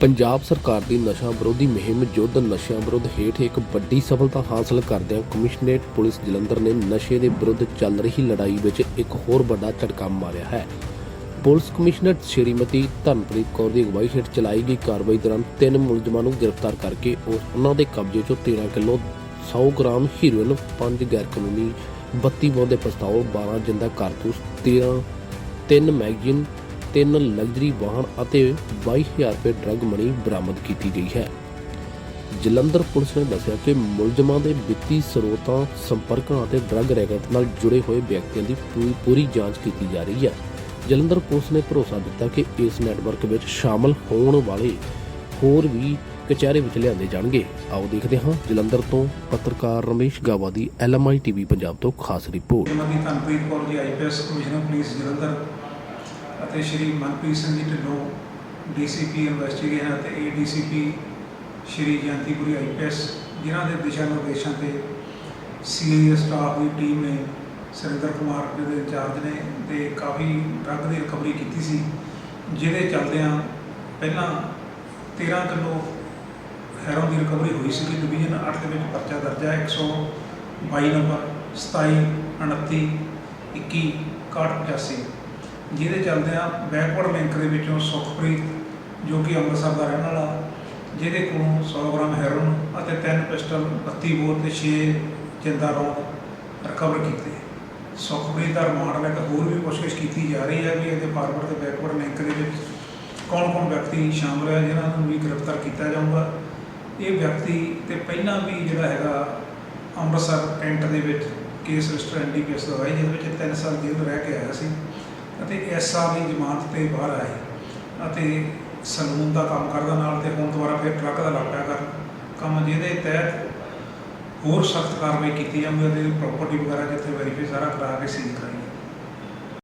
ਪੰਜਾਬ ਸਰਕਾਰ ਦੀ ਨਸ਼ਾ ਵਿਰੋਧੀ ਮੁਹਿੰਮ ਯੁੱਧ ਨਸ਼ਿਆਂ ਵਿਰੁੱਧ ਹੇਠ ਇੱਕ ਵੱਡੀ ਸਫਲਤਾ ਹਾਸਲ ਕਰਦਿਆਂ ਕਮਿਸ਼ਨਰੇਟ ਪੁਲਿਸ ਜਲੰਧਰ ਨੇ ਨਸ਼ੇ ਦੇ ਵਿਰੁੱਧ ਚੱਲ ਰਹੀ ਲੜਾਈ ਵਿੱਚ ਇੱਕ ਹੋਰ ਵੱਡਾ ਝਟਕਾ ਮਾਰਿਆ ਹੈ। ਪੁਲਿਸ ਕਮਿਸ਼ਨਰ ਸ਼੍ਰੀਮਤੀ ਧਨਪ੍ਰੀਤ ਕੌਰ ਦੀ ਅਗਵਾਈ ਹੇਠ ਚਲਾਈ ਗਈ ਕਾਰਵਾਈ ਦੌਰਾਨ ਤਿੰਨ ਮੁਲਜ਼ਮਾਂ ਨੂੰ ਗ੍ਰਿਫਤਾਰ ਕਰਕੇ ਉਹਨਾਂ ਦੇ ਕਬਜ਼ੇ 'ਚੋਂ 13 ਕਿਲੋ 100 ਗ੍ਰਾਮ ਹੀਰੋਇਨ 5 ਗੈਰ ਕਾਨੂੰਨੀ 32 ਬੋਰ ਦੇ ਪਿਸਤੌਲ 12 ਜਿੰਦਾ ਕਾਰਤੂਸ 13 ਤਿੰਨ ਮੈਗਜ਼ੀਨ ਤਿੰਨ ਲਗਜ਼ਰੀ ਵਾਹਨ ਅਤੇ 22000 ਰੁਪਏ ਡਰੱਗ ਮਨੀ ਬਰਾਮਦ ਕੀਤੀ ਗਈ ਹੈ। ਜਲੰਧਰ ਪੁਲਿਸ ਨੇ ਦੱਸਿਆ ਕਿ ਮੁਲਜ਼ਮਾਂ ਦੇ ਵਿੱਤੀ ਸਰੋਤਾਂ, ਸੰਪਰਕਾਂ ਅਤੇ ਡਰੱਗ ਰੈਕਟ ਨਾਲ ਜੁੜੇ ਹੋਏ ਵਿਅਕਤੀਆਂ ਦੀ ਪੂਰੀ ਜਾਂਚ ਕੀਤੀ ਜਾ ਰਹੀ ਹੈ। ਜਲੰਧਰ ਪੁਲਿਸ ਨੇ ਭਰੋਸਾ ਦਿੱਤਾ ਕਿ ਇਸ ਨੈਟਵਰਕ ਵਿੱਚ ਸ਼ਾਮਲ ਹੋਣ ਵਾਲੇ ਹੋਰ ਵੀ ਕਚਹਿਰੇ ਵਿੱਚ ਲਿਆਂਦੇ ਜਾਣਗੇ। ਆਓ ਦੇਖਦੇ ਹਾਂ ਜਲੰਧਰ ਤੋਂ ਪੱਤਰਕਾਰ ਰਮੇਸ਼ ਗਾਵਾ ਦੀ ਐਲਐਮਆਈ ਟੀਵੀ ਪੰਜਾਬ ਤੋਂ ਖਾਸ report. Shrimati Dhanpreet Kaur ji IPS commissioner police Jalandhar. ਅਤੇ ਸ਼੍ਰੀ ਮਨਪ੍ਰੀਤ ਸਿੰਘ ਜੀ ਢਿੱਲੋਂ, ਡੀਸੀਪੀ ਇਨਵੈਸਟੀਗੇਸ਼ਨ ਅਤੇ ਏਡੀਸੀਪੀ ਸ਼੍ਰੀ ਜਯੰਤੀਪੁਰੀ ਆਈਪੀਐਸ ਜਿਨ੍ਹਾਂ ਦੇ ਦਿਸ਼ਾ ਨਿਰਦੇਸ਼ਾਂ ਤੇ ਸੀਏ ਸਟਾਫ ਦੀ ਟੀਮ ਨੇ ਸੁਰਿੰਦਰ ਕੁਮਾਰ ਦੇ ਇੰਚਾਰਜ ਨੇ ਤੇ ਕਾਫੀ ਡਰੱਗ ਦੀ ਰਿਕਵਰੀ ਕੀਤੀ ਸੀ, ਜਿਹਦੇ ਚੱਲਦਿਆਂ ਪਹਿਲਾਂ 13 ਕਿਲੋ ਹੈਰੋਨ ਦੀ ਰਿਕਵਰੀ ਹੋਈ ਸੀ ਡਿਵੀਜ਼ਨ 8 ਦੇ ਵਿੱਚ ਪਰਚਾ ਦਰਜ ਹੈ। 122 ਨੰਬਰ 27 29 21 6185 ਜਿਹਦੇ ਚੱਲਦਿਆਂ ਬੈਕਵਰਡ ਲਿੰਕ ਦੇ ਵਿੱਚੋਂ ਸੁਖਪ੍ਰੀਤ, ਜੋ ਕਿ ਅੰਮ੍ਰਿਤਸਰ ਦਾ ਰਹਿਣ ਵਾਲਾ, ਜਿਹਦੇ ਕੋਲੋਂ 100 ਗ੍ਰਾਮ ਹੈਰੋਨ ਅਤੇ ਤਿੰਨ ਪਿਸਟਲ 32 ਬੋਰ ਤੇ 6 ਜਿੰਦਾ ਰੌਂਦ ਰਿਕਵਰ ਕੀਤੇ। ਸੁਖਪ੍ਰੀਤ ਦਾ ਰਿਮਾਂਡ ਲੈ ਕੇ ਹੋਰ ਵੀ ਕੋਸ਼ਿਸ਼ ਕੀਤੀ ਜਾ ਰਹੀ ਹੈ ਵੀ ਇਹਦੇ ਫਾਰਵਰਡ ਤੇ ਬੈਕਵਰਡ ਲਿੰਕ ਦੇ ਵਿੱਚ ਕੌਣ-ਕੌਣ ਵਿਅਕਤੀ ਸ਼ਾਮਲ ਹੈ ਜਿਨ੍ਹਾਂ ਨੂੰ ਵੀ ਗ੍ਰਿਫਤਾਰ ਕੀਤਾ ਜਾਊਗਾ। ਇਹ ਵਿਅਕਤੀ ਤੇ ਪਹਿਲਾਂ ਵੀ ਜਿਹੜਾ ਹੈਗਾ ਅੰਮ੍ਰਿਤਸਰ ਕੈਂਟ ਦੇ ਵਿੱਚ ਕੇਸ ਰਜਿਸਟਰ ਐਨਡੀਪੀਐਸ ਦਾ ਹੋਇਆ, ਜਿਹਦੇ ਵਿੱਚ 3 ਸਾਲ ਜੇਲ੍ਹ ਰਹਿ ਕੇ ਆਇਆ ਸੀ। ਅਤੇ ਇਸ ਸਾਲ ਦੀ ਜ਼ਮਾਨਤ ਤੇ ਬਾਹਰ ਆਏ ਅਤੇ ਸਲੂਨ ਦਾ ਕੰਮ ਕਰਦਾ ਨਾਲ ਤੇ ਹੁਣ ਦੁਬਾਰਾ ਫਿਰ ਟਰੱਕ ਦਾ ਲੱਗ ਕਰ ਕੰਮ ਜਿਹਦੇ ਤਹਿਤ ਹੋਰ ਸਖਤ ਕਾਰਵਾਈ ਕੀਤੀ ਜਾਊਗੀ ਅਤੇ ਪ੍ਰਾਪਰਟੀ ਵਗੈਰਾ ਜਿੱਥੇ ਵੈਰੀਫਾਈ ਸਾਰਾ ਕਰਾ ਕੇ ਸੀਲ ਕਰਾਈ